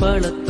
பழத்தோட்ட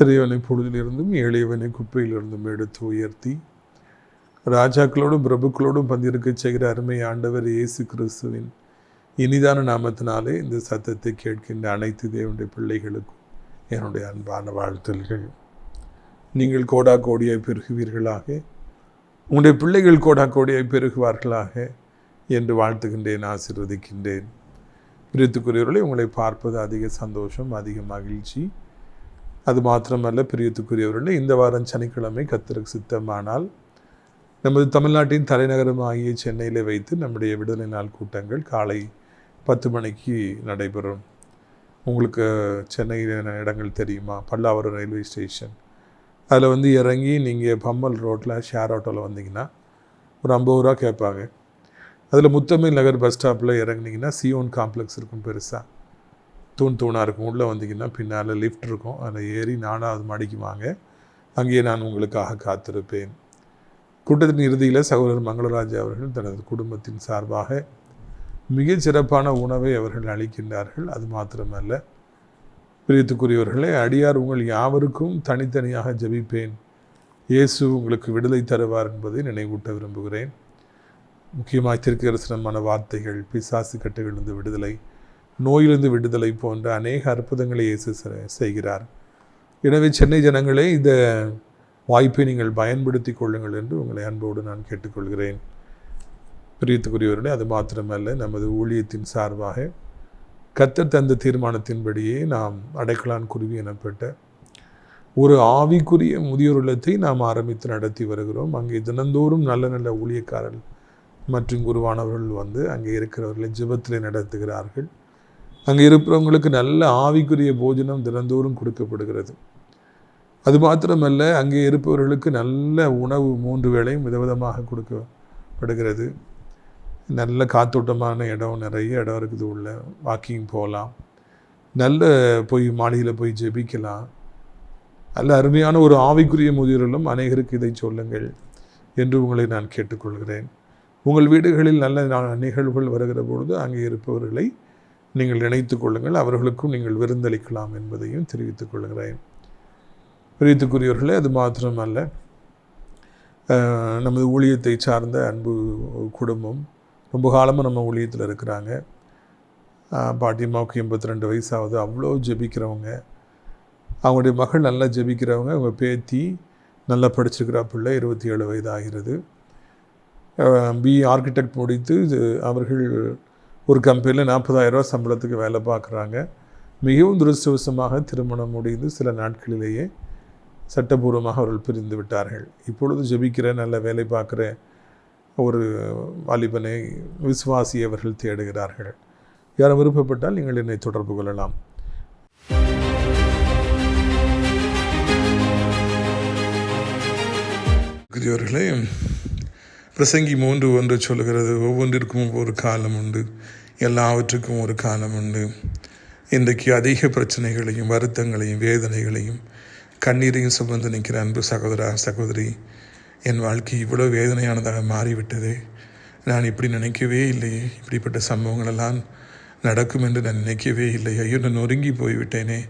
சிறியவனை பொழுதிலிருந்தும் எளியவனை குப்பையிலிருந்தும் எடுத்து உயர்த்தி ராஜாக்களோடும் பிரபுக்களோடும் பந்திருக்க செய்கிற அருமை ஆண்டவர் இயேசு கிறிஸ்துவின் இனிதான நாமத்தினாலே இந்த சத்தத்தை கேட்கின்ற அனைத்து தேவனுடைய பிள்ளைகளுக்கும் என்னுடைய அன்பான வாழ்த்தல்கள் நீங்கள் கோடா கோடியாய் பெருகுவீர்களாக உங்களுடைய பிள்ளைகள் கோடா கோடியாய் பெருகுவார்களாக என்று வாழ்த்துகின்றேன் ஆசீர்வதிக்கின்றேன். பிரியத்துக்குரியவர்களை உங்களை பார்ப்பது அதிக சந்தோஷம் அதிக மகிழ்ச்சி. அது மாத்திரமல்ல பிரியத்துக்குரியவர்களே இந்த வாரம் சனிக்கிழமை கத்திற்கு சித்தமானால் நமது தமிழ்நாட்டின் தலைநகரமாகிய சென்னையில் வைத்து நம்முடைய விடுதலை நாள் கூட்டங்கள் காலை பத்து மணிக்கு நடைபெறும். உங்களுக்கு சென்னையில் இடங்கள் தெரியுமா? Pallavaram railway station. அதில் வந்து இறங்கி நீங்கள் பம்மல் ரோட்டில் ஷேர் ஆட்டோவில் வந்தீங்கன்னா ஒரு ஐம்பது ரூபா கேட்பாங்க. அதில் முத்தமிழ் நகர் பஸ் ஸ்டாப்பில் இறங்குனீங்கன்னா சியோன் காம்ப்ளெக்ஸ் இருக்கும் பெருசாக தூண் தூணாக இருக்கும். உள்ளே வந்தீங்கன்னா பின்னால் லிஃப்ட் இருக்கும். அதில் ஏறி நானாவது மாடிக்கு வாங்க. அங்கேயே நான் உங்களுக்காக காத்திருப்பேன். கூட்டத்தின் இறுதியில் சகோதரர் மங்களராஜ் அவர்கள் தனது குடும்பத்தின் சார்பாக மிகச் சிறப்பான உணவை அவர்கள் அளிக்கின்றார்கள். அது மாத்திரமல்ல. பிரியத்துக்குரியவர்களே அடியார் உங்கள் யாவருக்கும் தனித்தனியாக ஜெபிப்பேன். இயேசு உங்களுக்கு விடுதலை தருவார் என்பதை நினைவூட்ட விரும்புகிறேன். முக்கியமாக திருக்கரசனமான வார்த்தைகள் பிசாசு கட்டுகளிலிருந்து விடுதலை நோயிலிருந்து விடுதலை போன்ற அநேக அற்புதங்களை இயேசு செ- செய்கிறார். எனவே சென்னை ஜனங்களே இந்த வாய்ப்பை நீங்கள் பயன்படுத்தி கொள்ளுங்கள் என்று உங்களை அன்போடு நான் கேட்டுக்கொள்கிறேன். பிரியத்துக்குரியவர்களே அது மாத்திரமல்ல நமது ஊழியத்தின் சார்பாக கத்தர் தந்த தீர்மானத்தின்படியே நாம் அடைக்கலான் குருவி எனப்பட்ட ஒரு ஆவிக்குரிய முதியோர் இல்லத்தை நாம் ஆரம்பித்து நடத்தி வருகிறோம். அங்கே தினந்தோறும் நல்ல நல்ல ஊழியக்காரர்கள் மற்றும் குருவானவர்கள் வந்து அங்கே இருக்கிறவர்களை ஜெபத்திலே நடத்துகிறார்கள். அங்கே இருப்பவங்களுக்கு நல்ல ஆவிக்குரிய போஜனம் தினந்தோறும் கொடுக்கப்படுகிறது. அது மாத்திரமல்ல அங்கே இருப்பவர்களுக்கு நல்ல உணவு மூன்று வேளையும் விதவிதமாக கொடுக்கப்படுகிறது. நல்ல காத்தோட்டமான இடம் நிறைய இடம் இருக்குது உள்ள. வாக்கிங் போகலாம். நல்ல போய் மாளிகையில் போய் ஜெபிக்கலாம். நல்ல அருமையான ஒரு ஆவிக்குரிய முதியோர்களும் அநேகருக்கு இதை சொல்லுங்கள் என்று உங்களை நான் கேட்டுக்கொள்கிறேன். உங்கள் வீடுகளில் நல்ல நிகழ்வுகள் வருகிற பொழுது அங்கே இருப்பவர்களை நீங்கள் நினைத்து கொள்ளுங்கள் அவர்களுக்கும் நீங்கள் விருந்தளிக்கலாம் என்பதையும் தெரிவித்துக் கொள்கிறேன். பிரியத்துக்குரியவர்களே அது மாத்திரமல்ல. நமது ஊழியத்தை சார்ந்த அன்பு குடும்பம் ரொம்ப காலமாக நம்ம ஊழியத்தில் இருக்கிறாங்க. அஹ், பாட்டியம்மாவுக்கு எண்பத்தி ரெண்டு வயசாகுது. அவ்வளோ ஜெபிக்கிறவங்க. அவங்களுடைய மகள் நல்லா ஜெபிக்கிறவங்க. அவங்க பேத்தி நல்லா படிச்சிருக்கிறா பிள்ளை இருபத்தி ஏழு வயது ஆகிறது பி ஆர்கிடெக்ட் முடித்து இது அவர்கள் ஒரு கம்பெனியில் நாற்பதாயிரரூவா சம்பளத்துக்கு வேலை பார்க்குறாங்க. மிகவும் துரதிருஷ்டவசமாக திருமணம் முடிந்து சில நாட்களிலேயே சட்டபூர்வமாக அவர்கள் பிரிந்து விட்டார்கள். இப்பொழுது ஜபிக்கிற நல்ல வேலை பார்க்குற ஒரு வாலிபனை விசுவாசி அவர்கள் தேடுகிறார்கள். யாரும் விருப்பப்பட்டால் நீங்கள் என்னை தொடர்பு கொள்ளலாம். பிரசங்கி மூன்று ஒன்று சொல்கிறது ஒவ்வொன்றிற்கும் ஒரு காலம் உண்டு. எல்லாவற்றுக்கும் ஒரு காலம் உண்டு. இன்றைக்கு அதிக பிரச்சனைகளையும் வருத்தங்களையும் வேதனைகளையும் கண்ணீரையும் சுமந்து நிற்கிற அன்பு சகோதரா சகோதரி என் வாழ்க்கை இவ்வளோ வேதனையானதாக மாறிவிட்டது. நான் இப்படி நினைக்கவே இல்லையே. இப்படிப்பட்ட சம்பவங்களெல்லாம் நடக்கும் என்று நான் நினைக்கவே இல்லை. ஐயோ நான் நொறுங்கி போய்விட்டேனே.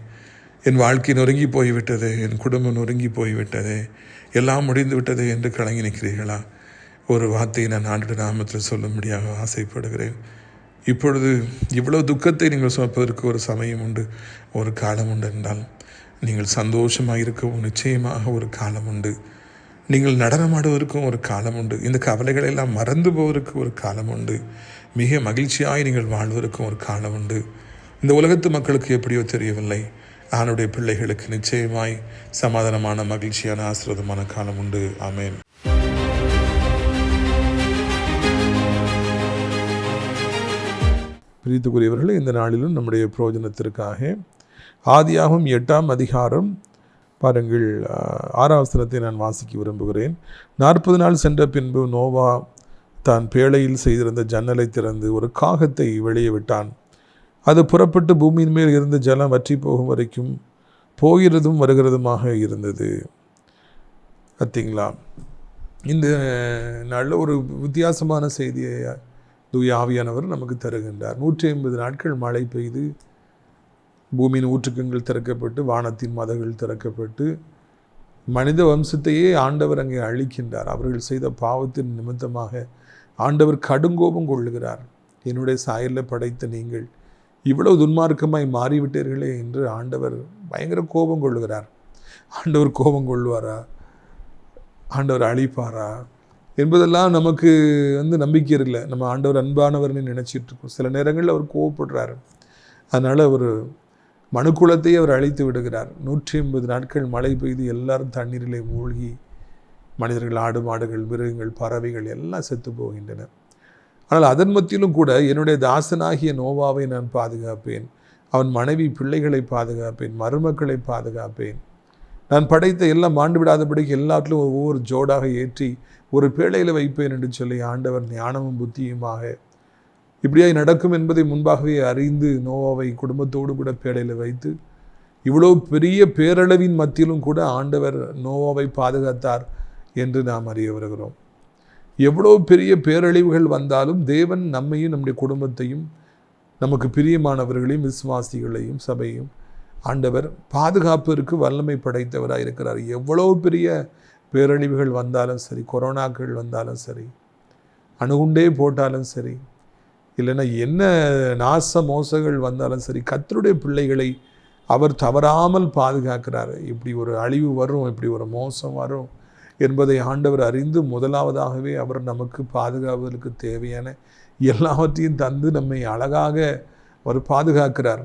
என் வாழ்க்கை நொறுங்கி போய்விட்டது. என் குடும்பம் நொறுங்கி போய்விட்டது. எல்லாம் முடிந்து விட்டது என்று கலங்கி நிற்கிறீர்களா? ஒரு வார்த்தையை நான் ஆண்டு நாமத்தில் சொல்லும்படியாக ஆசைப்படுகிறேன். இப்பொழுது இவ்வளோ துக்கத்தை நீங்கள் சுமப்பதற்கு ஒரு சமயம் உண்டு ஒரு காலம் உண்டு என்றால் நீங்கள் சந்தோஷமாக இருக்கவும் நிச்சயமாக ஒரு காலம் உண்டு. நீங்கள் நடனமாடுவதற்கும் ஒரு காலம் உண்டு. இந்த கவலைகள் எல்லாம் மறந்து போவதற்கு ஒரு காலம் உண்டு. மிக மகிழ்ச்சியாய் நீங்கள் வாழ்வதற்கும் ஒரு காலம் உண்டு. இந்த உலகத்து மக்களுக்கு எப்படியோ தெரியவில்லை. ஆணுடைய பிள்ளைகளுக்கு நிச்சயமாய் சமாதானமான மகிழ்ச்சியான ஆசிரதமான காலம் உண்டு. ஆமேன். பிரித்துக்குரியவர்கள் இந்த நாளிலும் நம்முடைய பிரயோஜனத்திற்காக ஆதியாகும் எட்டாம் அதிகாரம். பாருங்கள் ஆறாவசனத்தை நான் வாசிக்க விரும்புகிறேன். நாற்பது நாள் சென்ற பின்பு நோவா தான் பேழையில் செய்திருந்த ஜன்னலை திறந்து ஒரு காகத்தை வெளியே விட்டான். அது புறப்பட்டு பூமியின் மேல் இருந்த ஜலம் வற்றி போகும் வரைக்கும் போகிறதும் வருகிறதுமாக இருந்தது. பார்த்தீங்களா இந்த நல்ல ஒரு வித்தியாசமான செய்தியை தூய ஆவியானவர் நமக்கு தருகின்றார். நூற்றி ஐம்பது நாட்கள் மழை பெய்து பூமியின் ஊற்றுக்கங்கள் திறக்கப்பட்டு வானத்தின் மதங்கள் திறக்கப்பட்டு மனித வம்சத்தையே ஆண்டவர் அங்கே அழிக்கின்றார். அவர்கள் செய்த பாவத்தின் நிமித்தமாக ஆண்டவர் கடுங்கோபம் கொள்ளுகிறார். என்னுடைய சாயலில் படைத்த நீங்கள் இவ்வளவு துன்மார்க்கமாய் மாறிவிட்டீர்களே என்று ஆண்டவர் பயங்கர கோபம் கொள்ளுகிறார். ஆண்டவர் கோபம் கொள்வாரா? ஆண்டவர் அழிப்பாரா? என்பதெல்லாம் நமக்கு வந்து நம்பிக்கை இல்லை. நம்ம ஆண்டவர் அன்பானவர்னு நினச்சிட்டு இருக்கோம் சில நேரங்களில் அவர் கோவப்படுறாரு. அதனால் அவர் மனுக்குலத்தை அவர் அழைத்து விடுகிறார். நூற்றி ஐம்பது நாட்கள் மழை பெய்து எல்லாரும் தண்ணீரிலே மூழ்கி மனிதர்கள் ஆடு மாடுகள் மிருகங்கள் பறவைகள் எல்லாம் செத்து போகின்றன ஆனால் அதன் மத்தியிலும் கூட என்னுடைய தாசனாகிய நோவாவை நான் பாதுகாப்பேன். அவன் மனைவி பிள்ளைகளை பாதுகாப்பேன். மருமக்களை பாதுகாப்பேன். நான் படைத்த எல்லாம் மாண்டு விடாதபடிக்கு எல்லாத்திலும் ஒவ்வொரு ஜோடாக ஏற்றி ஒரு பேழையில் வைப்பேன் என்று சொல்லி ஆண்டவர் ஞானமும் புத்தியுமாக இப்படியாய் நடக்கும் என்பதை முன்பாகவே அறிந்து நோவாவை குடும்பத்தோடு கூட பேழையில் வைத்து இவ்வளோ பெரிய பேரளவின் மத்தியிலும் கூட ஆண்டவர் நோவாவை பாதுகாத்தார் என்று நாம் அறிய வருகிறோம். எவ்வளோ பெரிய பேரழிவுகள் வந்தாலும் தேவன் நம்மையும் நம்முடைய குடும்பத்தையும் நமக்கு பிரியமானவர்களையும் விசுவாசிகளையும் சபையும் ஆண்டவர் பாதுகாப்பிற்கு வல்லமை படைத்தவராக இருக்கிறார் எவ்வளோ பெரிய பேரழிவுகள் வந்தாலும் சரி கொரோனாக்கள் வந்தாலும் சரி அணுகுண்டே போட்டாலும் சரி இல்லைன்னா என்ன நாச மோசங்கள் வந்தாலும் சரி கத்தருடைய பிள்ளைகளை அவர் தவறாமல் பாதுகாக்கிறார். இப்படி ஒரு அழிவு வரும் இப்படி ஒரு மோசம் வரும் என்பதை ஆண்டவர் அறிந்து முதலாவதாகவே அவர் நமக்கு பாதுகாவதற்கு தேவையான எல்லாவற்றையும் தந்து நம்மை அழகாக அவர் பாதுகாக்கிறார்.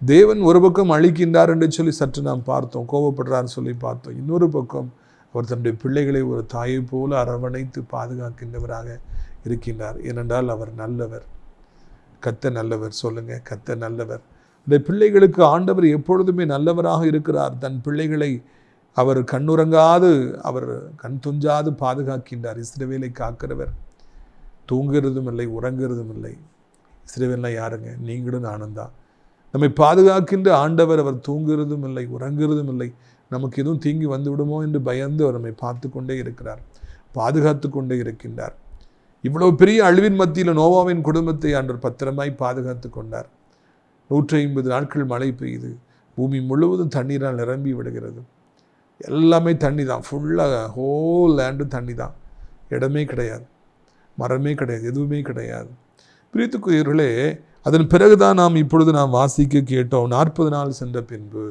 தேவன் ஒரு பக்கம் அழிக்கின்றார் என்று சொல்லி சற்று நாம் பார்த்தோம் கோபப்படுறான்னு சொல்லி பார்த்தோம். இன்னொரு பக்கம் அவர் தன்னுடைய பிள்ளைகளை ஒரு தாயை போல அரவணைத்து பாதுகாக்கின்றவராக இருக்கின்றார். ஏனென்றால் அவர் நல்லவர். கத்த நல்லவர். சொல்லுங்க கத்த நல்லவர். இந்த பிள்ளைகளுக்கு ஆண்டவர் எப்பொழுதுமே நல்லவராக இருக்கிறார். தன் பிள்ளைகளை அவர் கண்ணுறங்காது அவர் கண் துஞ்சாது பாதுகாக்கின்றார். இஸ்ரவேலை காக்கிறவர் தூங்குறதும் இல்லை உறங்குறதும் இல்லை. இஸ்ரவேல்லாம் யாருங்க? நீங்களும் நானும் தான் நம்மை பாதுகாக்கின்ற ஆண்டவர் அவர் தூங்குறதும் இல்லை உறங்குறதும் இல்லை. நமக்கு எதுவும் தீங்கி வந்து விடுமோ என்று பயந்து அவர் நம்மை பார்த்து கொண்டே இருக்கிறார் பாதுகாத்து கொண்டே இருக்கின்றார். இவ்வளவு பெரிய அழிவின் மத்தியில் நோவாவின் குடும்பத்தை அன்று பத்திரமாய் பாதுகாத்து கொண்டார். நூற்றி ஐம்பது நாட்கள் மழை பெய்யுது பூமி முழுவதும் தண்ணீரால் நிரம்பி விடுகிறது. எல்லாமே தண்ணி தான் ஃபுல்லாக ஹோல் லேண்டு தண்ணி தான் இடமே கிடையாது மரமே கிடையாது எதுவுமே கிடையாது. பிரித்துக்குரியவர்களே அதன் பிறகுதான் நாம் இப்பொழுது நாம் வாசிக்க கேட்டோம் நாற்பது நாள் சென்ற பின்பு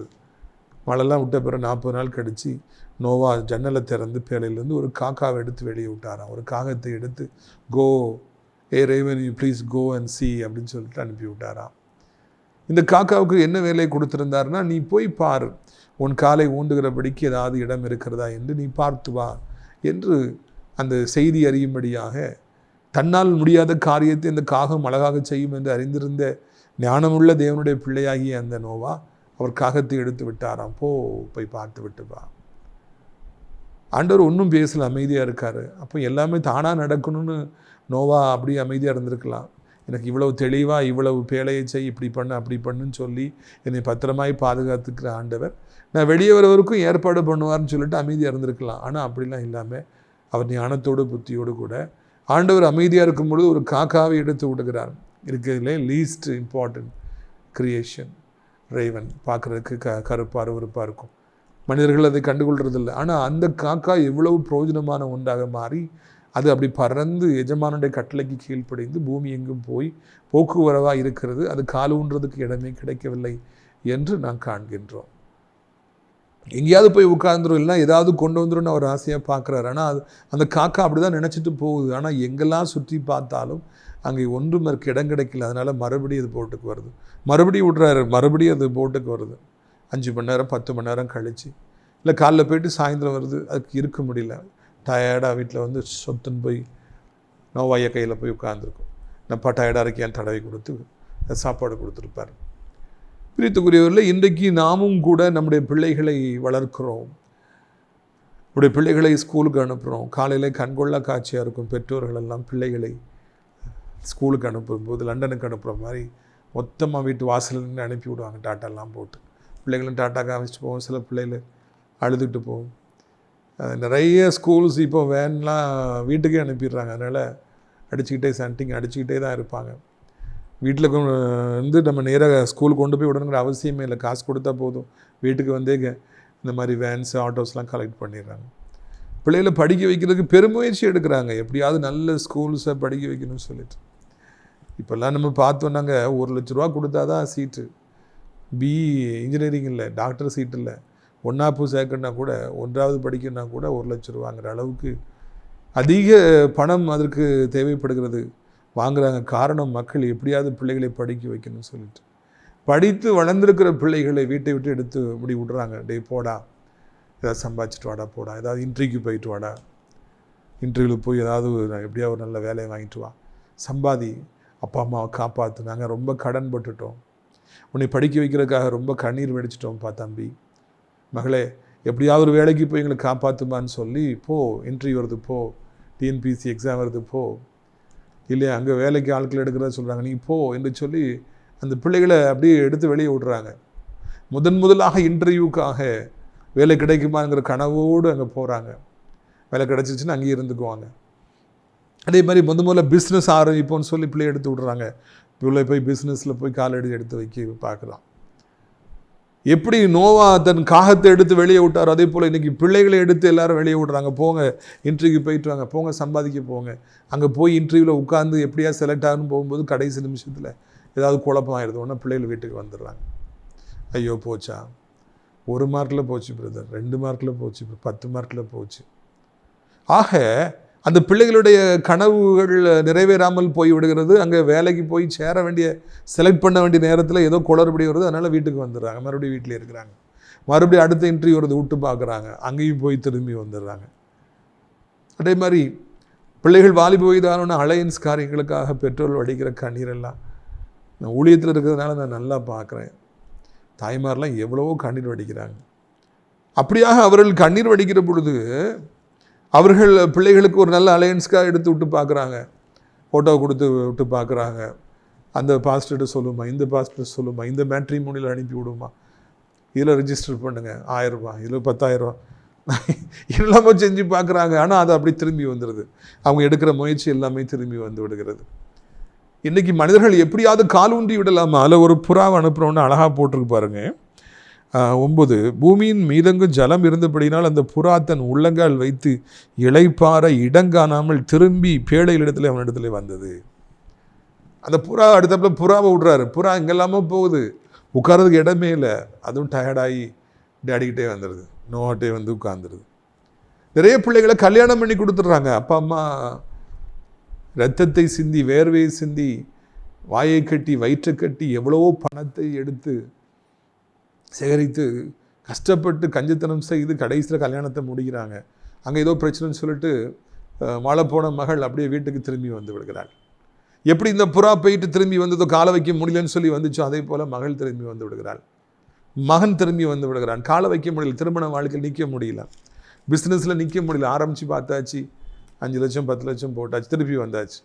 மழைலாம் விட்ட பிறகு நாற்பது நாள் கழித்து நோவா ஜன்னலை திறந்து பேழையிலேருந்து ஒரு காக்காவை எடுத்து வெளியே விட்டாராம். ஒரு காகத்தை எடுத்து go a raven you please go and see அப்படின்னு சொல்லிட்டு அனுப்பி விட்டாராம். இந்த காக்காவுக்கு என்ன வேலையை கொடுத்துருந்தாருன்னா நீ போய் பார் உன் காலை ஊண்டுகிறபடிக்கு ஏதாவது இடம் இருக்கிறதா என்று நீ பார்த்து வா என்று அந்த செய்தி அறியும்படியாக தன்னால் முடியாத காரியத்தை இந்த காகம் அழகாக செய்யும் என்று அறிந்திருந்த ஞானமுள்ள தேவனுடைய பிள்ளையாகிய அந்த நோவா அவர் காகத்தை எடுத்து விட்டாராம். போ போய் பார்த்து விட்டு வா. ஆண்டவர் ஒன்றும் பேசல அமைதியாக இருக்கார். அப்போ எல்லாமே தானாக நடக்கணும்னு நோவா அப்படி அமைதியாக இருந்திருக்கலாம். எனக்கு இவ்வளவு தெளிவாக இவ்வளவு பேழையை செய் இப்படி பண்ணு அப்படி பண்ணுன்னு சொல்லி என்னை பத்திரமாய் பாதுகாத்துக்கிற ஆண்டவர் நான் வெளியே வரவருக்கும் ஏற்பாடு பண்ணுவார்னு சொல்லிட்டு அமைதியாக இருந்திருக்கலாம். ஆனால் அப்படிலாம் இல்லாமல் அவர் ஞானத்தோடு புத்தியோடு கூட ஆண்டவர் அமைதியாக இருக்கும் பொழுது ஒரு காக்காவை எடுத்து விடுகிறார். இருக்கிறதுலே லீஸ்ட் இம்பார்ட்டன்ட் க்ரியேஷன் ரேவன் பார்க்குறதுக்கு க கருப்பாக அருவருப்பாக இருக்கும். மனிதர்கள் அதை கண்டுகொள்றதில்லை. ஆனால் அந்த காக்கா எவ்வளவு பிரயோஜனமான ஒன்றாக மாறி அது அப்படி பறந்து எஜமானுடைய கட்டளைக்கு கீழ்ப்படைந்து பூமி எங்கும் போய் போக்குவரவாக இருக்கிறது அது காலூன்றதுக்கு இடமே கிடைக்கவில்லை என்று நாம் காண்கின்றோம். எங்கேயாவது போய் உட்கார்ந்துரும் இல்லை ஏதாவது கொண்டு வந்துடும் அவர் ஆசையாக பார்க்குறாரு. ஆனால் அது அந்த காக்கா அப்படி தான் நினச்சிட்டு போகுது. ஆனால் எங்கெல்லாம் சுற்றி பார்த்தாலும் அங்கே ஒன்றும் இருக்க இடம் கிடைக்கல. அதனால் மறுபடியும் அது போட்டுக்கு வருது. மறுபடியும் விட்றாரு. மறுபடியும் அது போட்டுக்கு வருது. அஞ்சு மணி நேரம் பத்து மணி நேரம் கழித்து இல்லை காலைல போயிட்டு சாயந்தரம் வருது. அதுக்கு இருக்க முடியல. டயர்டாக வீட்டில் வந்து சொத்துன்னு போய் நோவாய கையில் போய் உட்காந்துருக்கும் நான் டயர்டாக இருக்கேன் தடவை கொடுத்து சாப்பாடு கொடுத்துருப்பார். பிரித்துக்குரியவரில் இன்றைக்கு நாமும் கூட நம்முடைய பிள்ளைகளை வளர்க்கிறோம். நம்முடைய பிள்ளைகளை ஸ்கூலுக்கு அனுப்புகிறோம் காலையில் கண்கொள்ளா காட்சியாக இருக்கும் பெற்றோர்கள் எல்லாம் பிள்ளைகளை ஸ்கூலுக்கு அனுப்பும்போது லண்டனுக்கு அனுப்புகிற மாதிரி மொத்தமாக வீட்டு வாசலில் நின்று அனுப்பி விடுவாங்க. டாட்டாலாம் போட்டு. பிள்ளைங்களும் டாட்டா காமிச்சிட்டு போவோம். சில பிள்ளைகள் அழுதுகிட்டு போகும் நிறைய ஸ்கூல்ஸ் இப்போ வேன்லாம் வீட்டுக்கே அனுப்பிடுறாங்க. அதனால் அடிச்சுக்கிட்டே சண்டிங் அடிச்சுக்கிட்டே தான் இருப்பாங்க. வீட்டில் வந்து நம்ம நேராக ஸ்கூலுக்கு கொண்டு போய் விடணுங்கிற அவசியமே இல்லை. காசு கொடுத்தா போதும். வீட்டுக்கு வந்தே இந்த மாதிரி வேன்ஸ் ஆட்டோஸ்லாம் கலெக்ட் பண்ணிடுறாங்க. பிள்ளைகளை படிக்க வைக்கிறதுக்கு பெருமுயற்சி எடுக்கிறாங்க. எப்படியாவது நல்ல ஸ்கூல்ஸை படிக்க வைக்கணும்னு சொல்லிட்டு. இப்போல்லாம் நம்ம பார்த்தோன்னாங்க ஒரு லட்ச ரூபா கொடுத்தா தான் சீட்டு பிஇ இன்ஜினியரிங் இல்லை டாக்டர் சீட் இல்லை. ஒன்றாப்பு சேர்க்கணுன்னா கூட ஒன்றாவது படிக்கணுன்னா கூட ஒரு லட்ச ரூபாங்கிற அளவுக்கு அதிக பணம் அதற்கு தேவைப்படுகிறது. வாங்குறாங்க. காரணம் மக்கள் எப்படியாவது பிள்ளைகளை படிக்க வைக்கணும்னு சொல்லிட்டு. படித்து வளர்ந்துருக்கிற பிள்ளைகளை வீட்டை விட்டு எடுத்து முடி விடுறாங்க. டே போடா. ஏதாவது சம்பாதிச்சிட்டு வாடா போடா. ஏதாவது இன்டர்வியூக்கு போயிட்டு வாடா. இன்டர்வியூவில் போய் ஏதாவது எப்படியா ஒரு நல்ல வேலையை வாங்கிட்டு வா. சம்பாதி. அப்பா அம்மாவை காப்பாற்றுனாங்க ரொம்ப கடன் பட்டுட்டோம் உன்னை படிக்க வைக்கிறதுக்காக ரொம்ப கண்ணீர் வெடிச்சிட்டோம்ப்பா தம்பி. மகளே எப்படியாவது ஒரு வேலைக்கு போய் எங்களை காப்பாற்றுமான்னு சொல்லி போ இன்டர்வியூ வருது போ டிஎன்பிசி எக்ஸாம் வருது போ. இல்லையா அங்கே வேலைக்கு ஆட்கள் எடுக்கிறத சொல்கிறாங்க நீ போ என்று சொல்லி அந்த பிள்ளைகளை அப்படியே எடுத்து வெளியே விடுறாங்க. முதன் முதலாக இன்டர்வியூக்காக வேலை கிடைக்குமாங்கிற கனவோடு அங்கே போகிறாங்க வேலை கிடச்சிச்சின்னு அங்கேயே இருந்துக்குவாங்க. அதே மாதிரி முத முதல்ல பிஸ்னஸ் ஆரம்பிப்போம்னு சொல்லி பிள்ளை எடுத்து விடுறாங்க. பிள்ளை போய் பிஸ்னஸில் போய் காலடி எடுத்து வைக்க பார்க்கலாம். எப்படி நோவா தன் காகத்தை எடுத்து வெளியே விட்டாரோ அதே போல் இன்றைக்கி பிள்ளைகளை எடுத்து எல்லாரும் வெளியே விடுறாங்க. போங்க இன்டர்வியூக்கு போயிட்டு வாங்க. போங்க சம்பாதிக்க போங்க. அங்கே போய் இன்டர்வியூவில் உட்காந்து எப்படியா செலக்ட் ஆகணும் போகும்போது கடைசி நிமிஷத்தில் ஏதாவது குழப்பம் ஆயிடுது. உடனே பிள்ளைகள் வீட்டுக்கு வந்துடுறாங்க. ஐயோ போச்சா? ஒரு மார்க்கில் போச்சு பிரதர் ரெண்டு மார்க்கில் போச்சு பத்து மார்க்கில் போச்சு. ஆக அந்த பிள்ளைகளுடைய கனவுகள் நிறைவேறாமல் போய் விடுகிறது அங்கே வேலைக்கு போய் சேர வேண்டிய செலக்ட் பண்ண வேண்டிய நேரத்தில் ஏதோ குளறுபடி வருது. அதனால் வீட்டுக்கு வந்துடுறாங்க. மறுபடியும் வீட்டில் இருக்கிறாங்க. மறுபடியும் அடுத்த இன்டர்வியூ வருது. விட்டு பார்க்குறாங்க. அங்கேயும் போய் திரும்பி வந்துடுறாங்க. அதே மாதிரி பிள்ளைகள் வாலிப வயதான அலையன்ஸ் காரியங்களுக்காக பெட்ரோல் வடிக்கிற கண்ணீரெல்லாம் நான் ஊழியத்தில் இருக்கிறதுனால நான் நல்லா பார்க்குறேன். தாய்மாரெலாம் எவ்வளவோ கண்ணீர் வடிக்கிறாங்க. அப்படியாக அவர்கள் கண்ணீர் வடிக்கிற பொழுது அவர்கள் பிள்ளைகளுக்கு ஒரு நல்ல அலையன்ஸ்க்காக எடுத்து விட்டு பார்க்குறாங்க. ஃபோட்டோ கொடுத்து விட்டு பார்க்குறாங்க. அந்த பாஸ்டர்கிட்ட சொல்லுமா இந்த பாஸ்டர் சொல்லுமா இந்த மேட்ரி மூணில் அனுப்பி விடுமா? இதில் ரிஜிஸ்டர் பண்ணுங்கள் ஆயிரரூபா இதில் பத்தாயிரரூபா எல்லாமே செஞ்சு பார்க்குறாங்க. ஆனால் அது அப்படி திரும்பி வந்துடுது. அவங்க எடுக்கிற முயற்சி எல்லாமே திரும்பி வந்து விடுகிறது. இன்றைக்கி மனிதர்கள் எப்படியாவது கால் ஊன்றி விடலாமா? அதில் ஒரு புறாவை அனுப்புகிறோன்னு அழகாக போட்டிருக்கு பாருங்கள் ஒன்பது பூமியின் மீதங்கும் ஜலம் இருந்தபடினால் அந்த புறா தன் உள்ளங்கால் வைத்து இளைப்பாற இடங்காணாமல் திரும்பி பேழையிடத்துல அவனிடத்துல வந்தது. அந்த புறா அடுத்தப்பல புறாவை விடுறாரு. புறா எங்கெல்லாமோ போகுது. உட்கார்றதுக்கு இடமே இல்லை. அதுவும் டயர்டாகி டேடிக்கிட்டே வந்துடுது நோட்டே வந்து உட்காந்துருது நிறைய பிள்ளைகளை கல்யாணம் பண்ணி கொடுத்துட்றாங்க. அப்பா அம்மா ரத்தத்தை சிந்தி வேர்வையை சிந்தி வாயை கட்டி வயிற்றை கட்டி எவ்வளவோ பணத்தை எடுத்து சேகரித்து கஷ்டப்பட்டு கஞ்சத்தனம் செய்து கடைசியில் கல்யாணத்தை முடிக்கிறாங்க. அங்கே ஏதோ பிரச்சனைன்னு சொல்லிட்டு வாழப்போன போன மகள் அப்படியே வீட்டுக்கு திரும்பி வந்து விடுகிறாள். எப்படி இந்த புறா போயிட்டு திரும்பி வந்ததோ காலை வைக்க முடியலன்னு சொல்லி வந்துச்சோ அதே போல் மகள் திரும்பி வந்து விடுகிறாள். மகன் திரும்பி வந்து விடுகிறான். காலை வைக்க முடியல திருமண வாழ்க்கையில் நிற்க முடியல. பிஸ்னஸில் நிற்க முடியல ஆரம்பித்து பார்த்தாச்சு. அஞ்சு லட்சம் பத்து லட்சம் போட்டாச்சு திருப்பி வந்தாச்சு.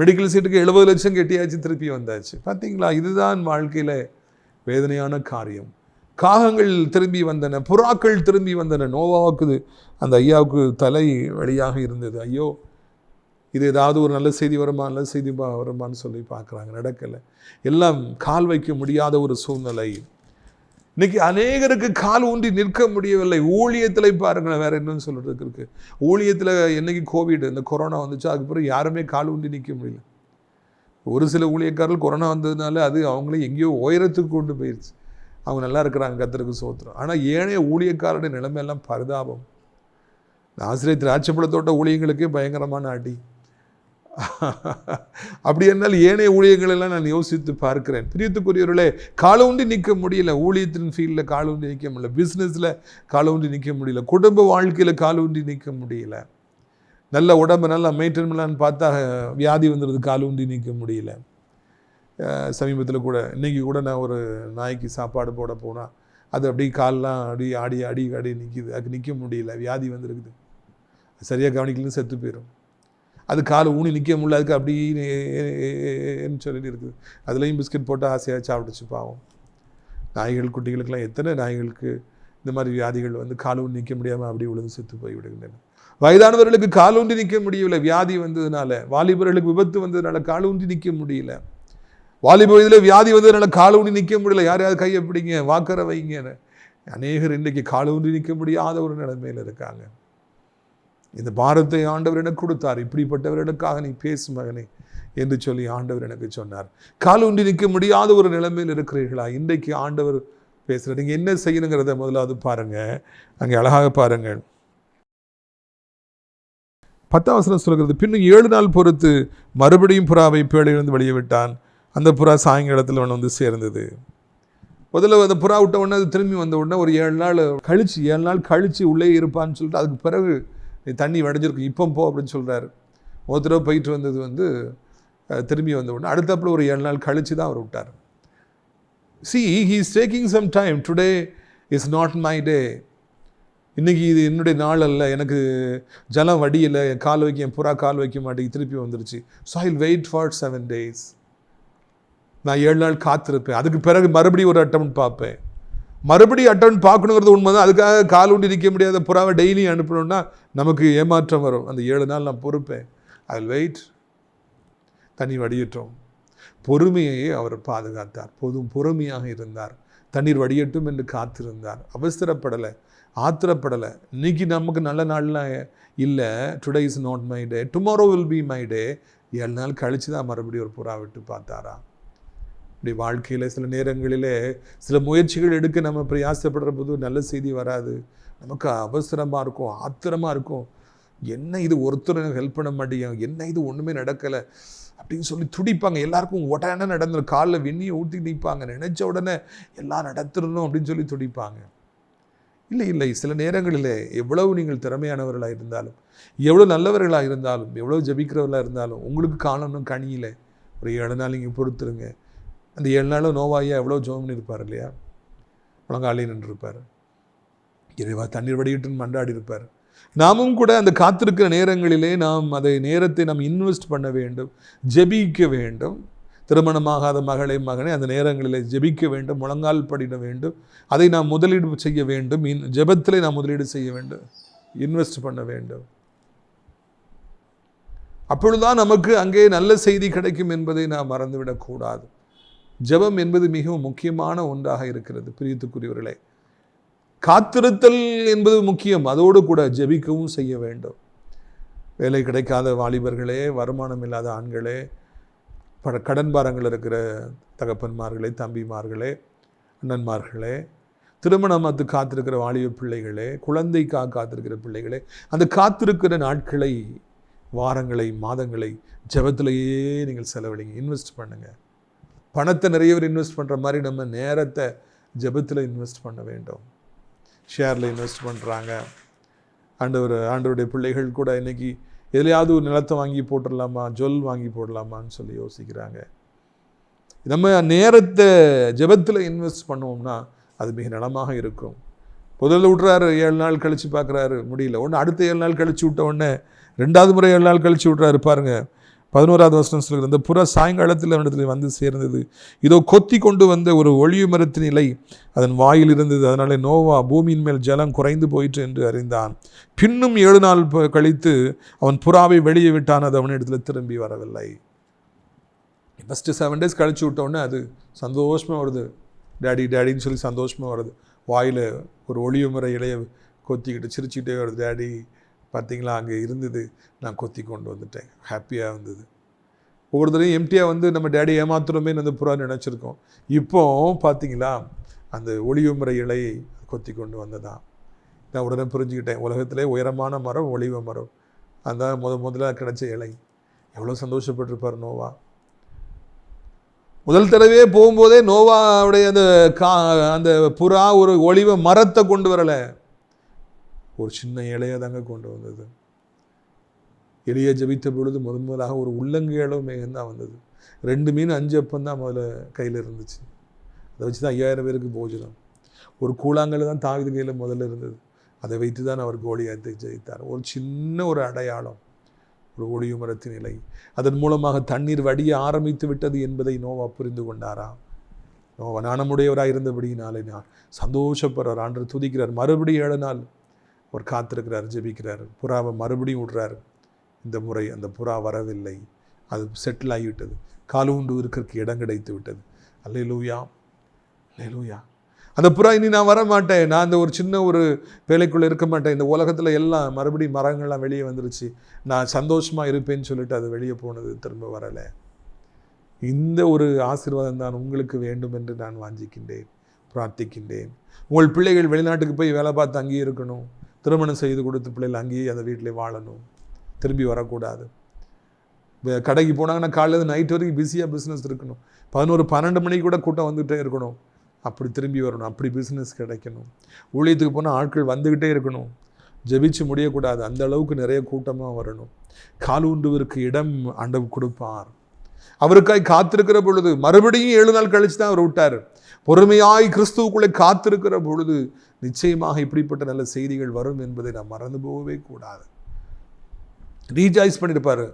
மெடிக்கல் சீட்டுக்கு எழுபது லட்சம் கெட்டியாச்சு திருப்பி வந்தாச்சு. பார்த்தீங்களா இதுதான் வாழ்க்கையில் வேதனையான காரியம். காகங்கள் திரும்பி வந்தன புறாக்கள் திரும்பி வந்தன. நோவாவுக்கு அந்த ஐயாவுக்கு தலை வழியாக இருந்தது. ஐயோ இது ஏதாவது ஒரு நல்ல செய்தி வருமா நல்ல செய்தி பா- வருமான்னு சொல்லி பார்க்குறாங்க. நடக்கலை. எல்லாம் கால் வைக்க முடியாத ஒரு சூழ்நிலை. இன்னைக்கு அநேகருக்கு கால் ஊன்றி நிற்க முடியவில்லை. ஊழியத்தில் பாருங்களேன் வேற என்னன்னு சொல்கிறதுக்கு இருக்கு. ஊழியத்தில் என்னைக்கு கோவிட் இந்த கொரோனா வந்துச்சு அதுக்கப்புறம் யாருமே கால் ஊன்றி நிற்க முடியல. ஒரு சில ஊழியக்காரர்கள் கொரோனா வந்ததுனால அது அவங்களே எங்கேயோ உயரத்துக்கு கொண்டு போயிடுச்சு அவங்க நல்லா இருக்கிறாங்க கத்தருக்கு சோத்திரம். ஆனால் ஏனைய ஊழியக்காரருடைய நிலைமையெல்லாம் பரிதாபம். ஆசிரியர் திராட்சைப்பழத்தோட்ட ஊழியங்களுக்கே பயங்கரமான அடி. அப்படி என்னால் ஏனைய ஊழியங்களெல்லாம் நான் யோசித்து பார்க்கிறேன். பிரியத்துக்குரியவர்களே காலூண்டி நிற்க முடியல. ஊழியத்தின் ஃபீல்டில் காலூண்டி நிற்க முடியல. பிஸ்னஸில் காலூண்டி நிற்க முடியல. குடும்ப வாழ்க்கையில் காலூண்டி நிற்க முடியல. நல்ல உடம்பு நல்லா மெயின்டைன் பண்ணலான்னு பார்த்தா வியாதி வந்துடுது காலூண்டி நிற்க முடியல. சமீபத்தில் கூட இன்றைக்கி கூட நான் ஒரு நாய்க்கு சாப்பாடு போட போனால் அது அப்படியே கால்லாம் அடி ஆடி அடி அடி நிற்கிது அதுக்கு நிற்க முடியல. வியாதி வந்துருக்குது. சரியாக கவனிக்கலன்னு செத்து போயிடும் அது கால் ஊனி நிற்க முடியல. அதுக்கு அப்படின்னு சொல்லிட்டு இருக்குது. அதுலேயும் பிஸ்கட் போட்டு ஆசையாக சாப்பிட்டுச்சு பாவம். நாய்கள் குட்டிகளுக்கெல்லாம் எத்தனை நாய்களுக்கு இந்த மாதிரி வியாதிகள் வந்து கால் நிற்க முடியாமல் அப்படி விழுந்து செத்து போய் விடுகின்றன. வயதானவர்களுக்கு கால் ஊன்றி நிற்க முடியவில்லை வியாதி வந்ததுனால வாலிபர்களுக்கு விபத்து வந்ததுனால கால் ஊன்றி நிற்க முடியல. வாலிப வயதில் வியாதி வந்ததுனால கால் ஊன்றி நிற்க முடியல. யாரையாவது கையை பிடிங்க வாக்கரை வைங்கன்னு. அநேகர் இன்றைக்கு கால் ஊன்றி நிற்க முடியாத ஒரு நிலைமையில் இருக்காங்க. இந்த பாரத்தை ஆண்டவர் எனக்கு கொடுத்தார். இப்படிப்பட்டவர்களுக்காக நீ பேசு மகனே என்று சொல்லி ஆண்டவர் எனக்கு சொன்னார். கால் ஊன்றி நிற்க முடியாத ஒரு நிலைமையில் இருக்கிறீர்களா? இன்றைக்கு ஆண்டவர் பேசுகிற நீங்கள் என்ன செய்யணுங்கிறத முதலாவது பாருங்க. அங்கே அழகாக பாருங்கள். பத்தாம் வசனம் சொல்கிறது பின்னும் ஏழு நாள் பொறுத்து மறுபடியும் புறாவை பேழையிலிருந்து வெளியே விட்டான். அந்த புறா சாயங்காலத்தில் ஒன்று வந்து சேர்ந்தது. முதல்ல அந்த புறா விட்ட உடனே அது திரும்பி வந்த உடனே ஒரு ஏழு நாள் கழிச்சு ஏழு நாள் கழிச்சு உள்ளே இருப்பான்னு சொல்லிட்டு அதுக்கு பிறகு நீ தண்ணி வடைஞ்சிருக்கு இப்போ போ அப்படின்னு சொல்கிறாரு ஒரு தடவை போயிட்டு வந்தது வந்து திரும்பி வந்த உடனே அடுத்தப்பில் ஒரு ஏழு நாள் கழிச்சு தான் அவர் விட்டார். See he is taking some time today is not my day இன்னைக்கு இது என்னுடைய நாள் அல்ல. எனக்கு ஜலம் வடியில் என் கால் வைக்க என் புறா கால் வைக்க மாட்டேங்குது திருப்பி வந்துருச்சு. So I wait for seven days நான் ஏழு நாள் காத்திருப்பேன். அதுக்கு பிறகு மறுபடியும் ஒரு அட்டம் பார்ப்பேன். மறுபடியும் அட்டம் பார்க்கணுங்கிறது உண்மை தான் அதுக்காக கால் ஊண்டி நிற்க முடியாத புறாவை டெய்லி அனுப்பணும்னா நமக்கு ஏமாற்றம் வரும். அந்த ஏழு நாள் நான் பொறுப்பேன். ஐ வெயிட் தண்ணி வடியட்டும். பொறுமையை அவர் பாதுகாத்தார். பொதும் பொறுமையாக இருந்தார். தண்ணீர் வடியட்டும் என்று காத்திருந்தார். அவசரப்படலை. ஆத்திரப்படலை. இன்னைக்கு நமக்கு நல்ல நாள்லாம் இல்லை. Today is not my day tomorrow will be my day ஏழு நாள் கழிச்சு தான் மறுபடியும் ஒரு புறா விட்டு பார்த்தாரா இப்படி வாழ்க்கையில் சில நேரங்களிலே சில முயற்சிகள் எடுக்க நம்ம பிரயாசப்படுற போது நல்ல செய்தி வராது. நமக்கு அவசரமாக இருக்கும் ஆத்திரமாக இருக்கும். என்ன இது ஒருத்தர் ஹெல்ப் பண்ண மாட்டேங்க என்ன இது ஒன்றுமே நடக்கலை அப்படின்னு சொல்லி துடிப்பாங்க. எல்லாருக்கும் உடனே நடந்துடும் காலில் வெண்ணியை ஊற்றி நிற்பாங்க நினச்ச உடனே எல்லாம் நடத்துடணும் அப்படின்னு சொல்லி துடிப்பாங்க. இல்லை இல்லை. சில நேரங்களிலே எவ்வளவு நீங்கள் திறமையானவர்களாக இருந்தாலும் எவ்வளோ நல்லவர்களாக இருந்தாலும் எவ்வளோ ஜபிக்கிறவர்களாக இருந்தாலும் உங்களுக்கு காணணும் கனியில் ஒரு ஏழு நாள் நீங்கள் பொறுத்துருங்க. அந்த ஏழு நாளும் நோவாயா எவ்வளோ ஜோம்னு இருப்பார் இல்லையா? முழங்காலே நின்றுருப்பார். இறைவா தண்ணீர் வடிகட்டுன்னு மண்டாடி இருப்பார். நாமும் கூட அந்த காத்திருக்கிற நேரங்களிலே நாம் அதை நேரத்தை நாம் இன்வெஸ்ட் பண்ண வேண்டும் ஜெபிக்க வேண்டும். திருமணமாகாத மகளை மகனை அந்த நேரங்களிலே ஜெபிக்க வேண்டும் முழங்கால் படிட வேண்டும். அதை நாம் முதலீடு செய்ய வேண்டும். இன் ஜெபத்திலே நாம் முதலீடு செய்ய வேண்டும். இன்வெஸ்ட் பண்ண வேண்டும். அப்பொழுதுதான் நமக்கு அங்கே நல்ல செய்தி கிடைக்கும் என்பதை நாம் மறந்துவிடக்கூடாது. ஜெபம் என்பது மிகவும் முக்கியமான ஒன்றாக இருக்கிறது பிரியத்துக்குரியவர்களே. காத்திருத்தல் என்பது முக்கியம். அதோடு கூட ஜெபிக்கவும் செய்ய வேண்டும். வேலை கிடைக்காத வாலிபர்களே வருமானம் இல்லாத ஆண்களே பட கடன் பாரங்கள் இருக்கிற தகப்பன்மார்களே தம்பிமார்களே அண்ணன்மார்களே திருமணமத்து காத்திருக்கிற வாலிப பிள்ளைகளே குழந்தைக்காக காத்திருக்கிற பிள்ளைகளே அந்த காத்திருக்கிற நாட்களை வாரங்களை மாதங்களை ஜபத்திலேயே நீங்கள் செலவழிங்க. இன்வெஸ்ட் பண்ணுங்கள் பணத்தை நிறைய பேர் இன்வெஸ்ட் பண்ணுற மாதிரி நம்ம நேரத்தை ஜெபத்தில் இன்வெஸ்ட் பண்ண வேண்டும். ஷேரில் இன்வெஸ்ட் பண்ணுறாங்க ஆண்டவர் ஆண்டவருடைய பிள்ளைகள் கூட இன்றைக்கி எதுலையாவது ஒரு நிலத்தை வாங்கி போட்டுடலாமா? ஜொல் வாங்கி போடலாமான்னு சொல்லி யோசிக்கிறாங்க. நம்ம நேரத்தை ஜெபத்தில் இன்வெஸ்ட் பண்ணுவோம்னா அது மிக நலமாக இருக்கும். முதல்ல விட்றாரு ஏழு நாள் கழித்து பார்க்குறாரு முடியல. ஒன்று அடுத்த ஏழு நாள் கழித்து விட்ட உடனே ரெண்டாவது முறை ஏழு நாள் கழித்து விட்றாரு பாருங்கள் பதினோராவது வருஷம் சொல்கிறது அந்த புறா சாயங்காலத்தில் அவனிடத்தில் வந்து சேர்ந்தது. இதோ கொத்தி கொண்டு வந்த ஒரு ஒளிவு மரத்தின் இலை அதன் வாயில் இருந்தது. அதனாலே நோவா பூமியின் மேல் ஜலம் குறைந்து போயிற்று என்று அறிந்தான். பின்னும் ஏழு நாள் கழித்து அவன் புறாவை வெளியே விட்டான். அது அவனிடத்தில் திரும்பி வரவில்லை. ஃபஸ்ட்டு செவன் டேஸ் கழிச்சு விட்டோன்னே அது சந்தோஷமாக வருது. டேடி டேடின்னு சொல்லி சந்தோஷமாக வருது. வாயில் ஒரு ஒளிவு முறை கொத்திக்கிட்டு சிரிச்சுக்கிட்டே வருது. டேடி பார்த்தீங்களா? அங்கே இருந்தது. நான் கொத்தி கொண்டு வந்துட்டேன். ஹாப்பியாக இருந்தது. ஒவ்வொரு தடவையும் எம்டியாக வந்து நம்ம டேடி ஏமாத்துறோமே அந்த புறா நினச்சிருக்கோம். இப்போ பார்த்தீங்களா? அந்த ஒளிவுமுறை இலையை கொத்தி கொண்டு வந்ததான் நான் உடனே புரிஞ்சுக்கிட்டேன். உலகத்திலே உயரமான மரம் ஒளிவ மரம். அதான் முத முதல்ல கிடைச்ச இலை. எவ்வளோ சந்தோஷப்பட்டிருப்பார் நோவா. முதல் தடவையே போகும்போதே நோவாவுடைய அந்த கா அந்த புறா ஒரு ஒளிவ மரத்தை கொண்டு வரலை. ஒரு சின்ன இலையை தாங்க கொண்டு வந்தது. எளிய ஜபித்த பொழுது முதன் முதலாக ஒரு உள்ளங்கையளவு மேகம் தான் வந்தது. ரெண்டு மீன் அஞ்சு அப்பம் தான் முதல்ல கையில் இருந்துச்சு. அதை வச்சு தான் ஐயாயிரம் பேருக்கு போஜனம். ஒரு கூழாங்கல் தான் தாவிது கையில் முதல்ல இருந்தது. அதை வைத்து தான் அவர் கோலியாத்தை ஜெயித்தார். ஒரு சின்ன ஒரு அடையாளம். ஒரு ஒளிவு மரத்தின் நிலை அதன் மூலமாக தண்ணீர் வடிய ஆரம்பித்து விட்டது என்பதை நோவா புரிந்து கொண்டாரா? நோவா நாணமுடையவராக இருந்தபடியினாலே நான் சந்தோஷப்படுறார். ஆண்டு துதிக்கிறார். மறுபடியும் ஏழு நாள் அவர் காத்திருக்கிறார் ஜெபிக்கிறார். புறாவை மறுபடியும் விடுறார். இந்த முறை அந்த புறா வரவில்லை. அது செட்டில் ஆகிவிட்டது. காலூண்டு இருக்கிறதுக்கு இடம் கிடைத்து விட்டது. அல்லே லூயா அல்லே லூயா அந்த புறா இனி நான் வர மாட்டேன் நான் இந்த ஒரு சின்ன ஒரு வேலைக்குள்ளே இருக்க மாட்டேன். இந்த உலகத்தில் எல்லாம் மறுபடியும் மரங்கள்லாம் வெளியே வந்துருச்சு. நான் சந்தோஷமாக இருப்பேன்னு சொல்லிட்டு அது வெளியே போனது திரும்ப வரலை. இந்த ஒரு ஆசீர்வாதம் தான் உங்களுக்கு வேண்டும் என்று நான் வாஞ்சிக்கின்றேன் பிரார்த்திக்கின்றேன். உங்கள் பிள்ளைகள் வெளிநாட்டுக்கு போய் வேலை பார்த்து அங்கேயே இருக்கணும். திருமணம் செய்து கொடுத்து பிள்ளைகள் அங்கேயே அந்த வீட்டிலே வாழணும். திரும்பி வரக்கூடாது. கடைக்கு போனாங்கன்னா காலையில் நைட் வரைக்கும் பிஸியாக பிஸ்னஸ் இருக்கணும். பதினோரு பன்னெண்டு மணிக்கு கூட கூட்டம் வந்துகிட்டே இருக்கணும். அப்படி திரும்பி வரணும். அப்படி பிஸ்னஸ் கிடைக்கணும். ஊழியத்துக்கு போனால் ஆட்கள் வந்துக்கிட்டே இருக்கணும். ஜெபிச்சு முடியக்கூடாது. அந்த அளவுக்கு நிறைய கூட்டமாக வரணும். காலூண்டுவருக்கு இடம் அண்டவு கொடுப்பார். அவருக்காய் காத்திருக்கிற பொழுது மறுபடியும் ஏழு நாள் கழிச்சு தான் அவர் விட்டார். பொறுமையாய் கிறிஸ்துவுக்குள்ளே காத்திருக்கிற பொழுது நிச்சயமாக இப்படிப்பட்ட நல்ல செய்திகள் வரும் என்பதை நாம் மறந்து போகவே கூடாது. ரீஜாய்ஸ் பண்ணியிருப்பார்.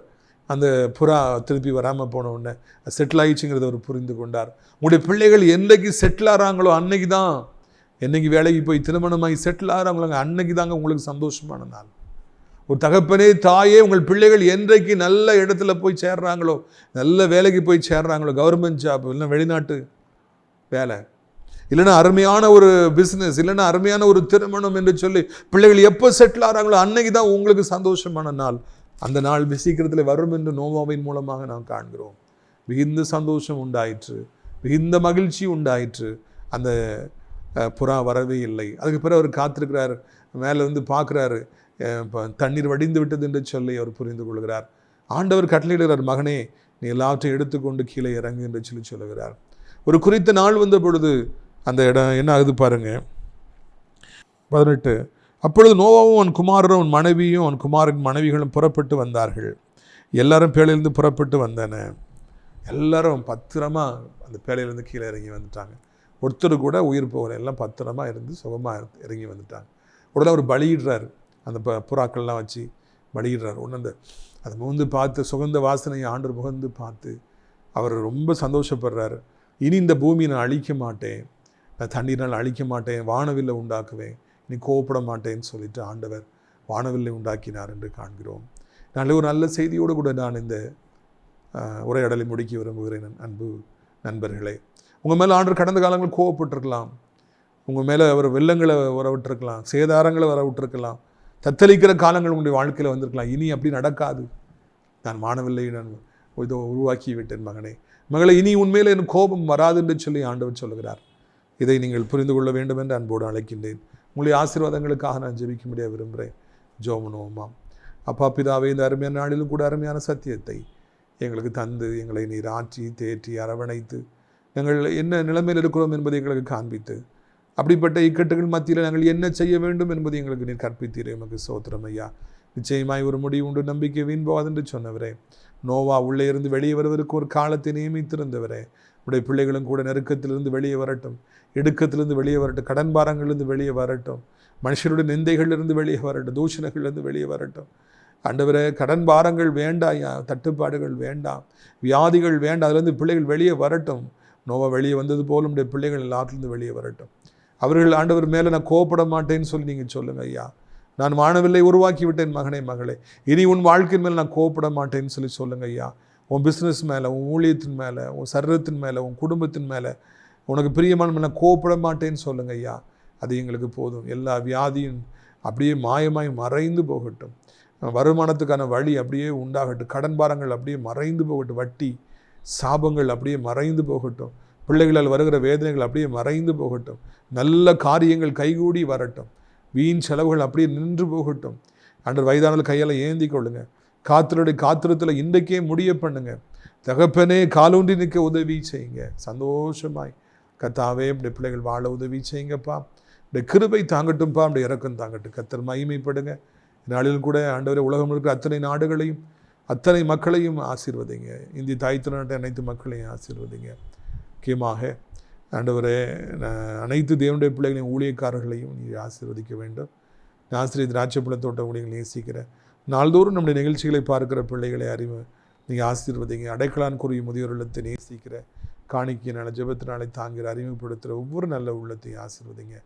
அந்த புறா திருப்பி வராமல் போன உடனே செட்டில் ஆயிடுச்சுங்கிறத அவர் புரிந்து கொண்டார். உங்களுடைய பிள்ளைகள் என்றைக்கு செட்டில் ஆகிறாங்களோ அன்னைக்கு தான். என்னைக்கு வேலைக்கு போய் திருமணமாகி செட்டில் ஆகிறாங்களோ அன்னைக்கு தாங்க உங்களுக்கு சந்தோஷமான நாள். ஒரு தகப்பனே தாயே உங்கள் பிள்ளைகள் என்றைக்கு நல்ல இடத்துல போய் சேர்றாங்களோ நல்ல வேலைக்கு போய் சேர்றாங்களோ கவர்மெண்ட் ஜாப் இல்லைன்னா வெளிநாட்டு வேலை. இல்லைன்னா அருமையான ஒரு பிஸ்னஸ் இல்லைன்னா அருமையான ஒரு திருமணம் என்று சொல்லி பிள்ளைகள் எப்போ செட்டில் ஆகிறாங்களோ அன்னைக்கு தான் உங்களுக்கு சந்தோஷமான நாள். அந்த நாள் சீக்கிரத்தில் வரும் என்று நோவாவின் மூலமாக நாம் காண்கிறோம். மிகுந்த சந்தோஷம் உண்டாயிற்று. மிகுந்த மகிழ்ச்சி உண்டாயிற்று. அந்த புறா வரவே இல்லை. அதுக்கு பிறகு அவர் காத்திருக்கிறார். மேலே வந்து பார்க்குறாரு. தண்ணீர் வடிந்து விட்டது என்று சொல்லி அவர் புரிந்து கொள்கிறார். ஆண்டவர் கட்டளையிடுகிறார் மகனே நீ எல்லாவற்றையும் எடுத்துக்கொண்டு கீழே இறங்கு என்று சொல்லி சொல்லுகிறார். ஒரு குறித்த நாள் வந்த பொழுது அந்த இடம் என்ன ஆகுது பாருங்க. பதினெட்டு அப்பொழுது நோவாவும் அவன் குமாரரும் அவன் மனைவியும் அவன் குமாரின் மனைவிகளும் புறப்பட்டு வந்தார்கள். எல்லாரும் பேழையிலேருந்து புறப்பட்டு வந்தன. எல்லாரும் பத்திரமா அந்த பேழையிலேருந்து கீழே இறங்கி வந்துட்டாங்க. ஒருத்தர் கூட உயிர் போகல. எல்லாம் பத்திரமா இருந்து சுகமாக இறங்கி வந்துட்டாங்க. உடனே அவர் பலியிடுறாரு. அந்த ப புறாக்கள்லாம் வச்சு பலியிடுறாரு. உடனே அந்த அதை முகந்து பார்த்து சுகந்த வாசனையை ஆண்டு முகந்து பார்த்து அவர் ரொம்ப சந்தோஷப்படுறாரு. இனி இந்த பூமியை நான் அழிக்க மாட்டேன். நான் தண்ணீரால் அழிக்க மாட்டேன். வானவில்லை உண்டாக்குவேன். இனி கோவப்பட மாட்டேன்னு சொல்லிட்டு ஆண்டவர் வானவில்லை உண்டாக்கினார் என்று காண்கிறோம். நல்ல ஒரு நல்ல செய்தியோடு கூட நான் இந்த உரையாடலை முடிக்க விரும்புகிறேன். அன்பு நண்பர்களே உங்கள் மேலே ஆண்டு கடந்த காலங்கள் கோவப்பட்டிருக்கலாம். உங்கள் மேலே அவர் வெள்ளங்களை வர விட்டுருக்கலாம் சேதாரங்களை வர விட்டுருக்கலாம் தத்தளிக்கிற காலங்கள் உங்களுடைய வாழ்க்கையில் வந்திருக்கலாம். இனி அப்படி நடக்காது. நான் வானவில்லை நான் இதோ உருவாக்கி விட்டேன் மகனே. மகளை இனி உண்மையில் எனக்கு கோபம் வராது என்று சொல்லி ஆண்டவர் சொல்லுகிறார். இதை நீங்கள் புரிந்து கொள்ள வேண்டும் என்று அன்போடு அழைக்கின்றேன். உங்களுடைய ஆசீர்வாதங்களுக்காக நான் ஜெபிக்க முடிய விரும்புகிறேன் ஜோமனோமாம் அப்பா பிதாவே இந்த அருமையான நாளிலும் கூட அருமையான சத்தியத்தை எங்களுக்கு தந்து எங்களை நீர் ஆற்றி தேற்றி அரவணைத்து நாங்கள் என்ன நிலைமையில் இருக்கிறோம் என்பதை எங்களுக்கு காண்பித்து அப்படிப்பட்ட இக்கட்டுகள் மத்தியில் நாங்கள் என்ன செய்ய வேண்டும் என்பதை எங்களுக்கு நீர் கற்பித்தீரே. எமக்கு சோத்திரம் ஐயா. நிச்சயமாய் ஒரு முடிவு உண்டு நம்பிக்கை வீண் போகாது என்று சொன்னவரே. நோவா உள்ளே இருந்து வெளியே வருவதற்கு ஒரு காலத்தை நியமித்திருந்தவரே. உடைய பிள்ளைகளும் கூட நெருக்கத்திலிருந்து வெளியே வரட்டும். இடுக்கத்திலிருந்து வெளியே வரட்டும். கடன் பாரங்களிலிருந்து வெளியே வரட்டும். மனுஷருடைய நிந்தைகளிலிருந்து வெளியே வரட்டும். தூஷணங்கள்லேருந்து வெளியே வரட்டும். ஆண்டவரே கடன் பாரங்கள் வேண்டாம் தட்டுப்பாடுகள் வேண்டாம். வியாதிகள் வேண்டாம். அதுலேருந்து பிள்ளைகள் வெளியே வரட்டும். நோவா வெளியே வந்தது போல உடைய பிள்ளைகள் எல்லாத்துலேருந்து வெளியே வரட்டும். அவர்கள் ஆண்டவர் மேலே நான் கோவப்பட மாட்டேன்னு சொல்லி நீங்கள் சொல்லுங்க ஐயா. நான் வானவில்லை உருவாக்கிவிட்டேன் மகனே மகளே. இனி உன் வாழ்க்கையின் மேலே நான் கோவப்பட மாட்டேன்னு சொல்லி சொல்லுங்க ஐயா. உன் பிஸ்னஸ் மேலே உன் ஊழியத்தின் மேலே உன் சரீரத்தின் மேலே உன் குடும்பத்தின் மேலே உனக்கு பிரியமான மேலே கோவப்பட மாட்டேன்னு சொல்லுங்க ஐயா. அது எங்களுக்கு போதும். எல்லா வியாதியும் அப்படியே மாயமாய் மறைந்து போகட்டும். வருமானத்துக்கான வழி அப்படியே உண்டாகட்டும். கடன் பாரங்கள் அப்படியே மறைந்து போகட்டும். வட்டி சாபங்கள் அப்படியே மறைந்து போகட்டும். பிள்ளைகளால் வருகிற வேதனைகள் அப்படியே மறைந்து போகட்டும். நல்ல காரியங்கள் கைகூடி வரட்டும். வீண் செலவுகள் அப்படியே நின்று போகட்டும். அன்று வயதானால் கையால் ஏந்தி கொள்ளுங்க. காத்தினுடைய காத்திரத்தில் இன்றைக்கே முடிய பண்ணுங்க. தகப்பனே காலூன்றி நிற்க உதவி செய்யுங்க. சந்தோஷமாய். கத்தாவே இப்படி பிள்ளைகள் வாழ உதவி செய்யுங்கப்பா. இந்த கிருபை தாங்கட்டும்ப்பா அப்படி இறக்கம் தாங்கட்டும். கத்தர் மகிமைப்படுங்க. நாளில் கூட ஆண்டவரை உலகம் இருக்கிற அத்தனை நாடுகளையும் அத்தனை மக்களையும் ஆசீர்வதிங்க. இந்திய தாய் திருநாட்டை அனைத்து மக்களையும் ஆசீர்வதிங்க. முக்கியமாக ஆண்டவரே அனைத்து தேவனுடைய பிள்ளைகளையும் ஊழியக்காரர்களையும் நீ ஆசீர்வதிக்க வேண்டும். நான் ஆசிரியர் திராட்சைப்பழ தோட்ட ஊழியர்கள் நேசிக்கிற நாள்தோறும் நம்முடைய நிகழ்ச்சிகளை பார்க்கிற பிள்ளைகளை அறிவு நீங்கள் ஆசீர்வதிங்க. அடைக்கலான் கூறிய முதியோர் உள்ளத்தை நேசிக்கிற காணிக்கையினால் ஜபத்தினாலே தாங்கிற அறிமுகப்படுத்துகிற ஒவ்வொரு நல்ல உள்ளத்தையும் ஆசீர்வதிங்க.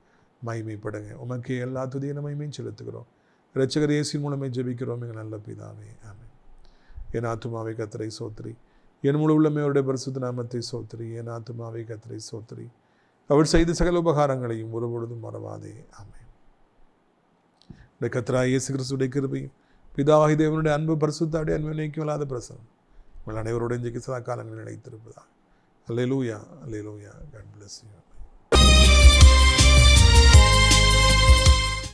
மகிமைப்படுங்க. உமக்கு எல்லா துதிய மகிமையும் செலுத்துகிறோம். ரச்சகர் இயேசின் மூலமே ஜெபிக்கிறோம். எங்கள் நல்ல பிதாவே. ஆமே என் ஆத்துமாவை கத்திரை சோத்ரி என் முழு உள்ளமே அவருடைய பரிசுத்த நாமத்தை சோத்திரி என் ஆத்மாவை கத்திரை சோத்திரி. அவர் செய்த சகல உபகாரங்களையும் ஒருபொழுதும் மறவாதே. ஆமே இந்த கத்ரா இயேசு கிறிஸ்துடைய கிருபையும் பிதாவாகி தேவனுடைய அன்பு பரிசுத்தாடி அன்பு நினைக்கும் இல்லாத பிரசனம் உங்கள் அனைவருடைய இன்றைக்கு சதா காலங்கள் நினைத்திருப்பதா அல்லே லூயா காட் பிளஸ் யூ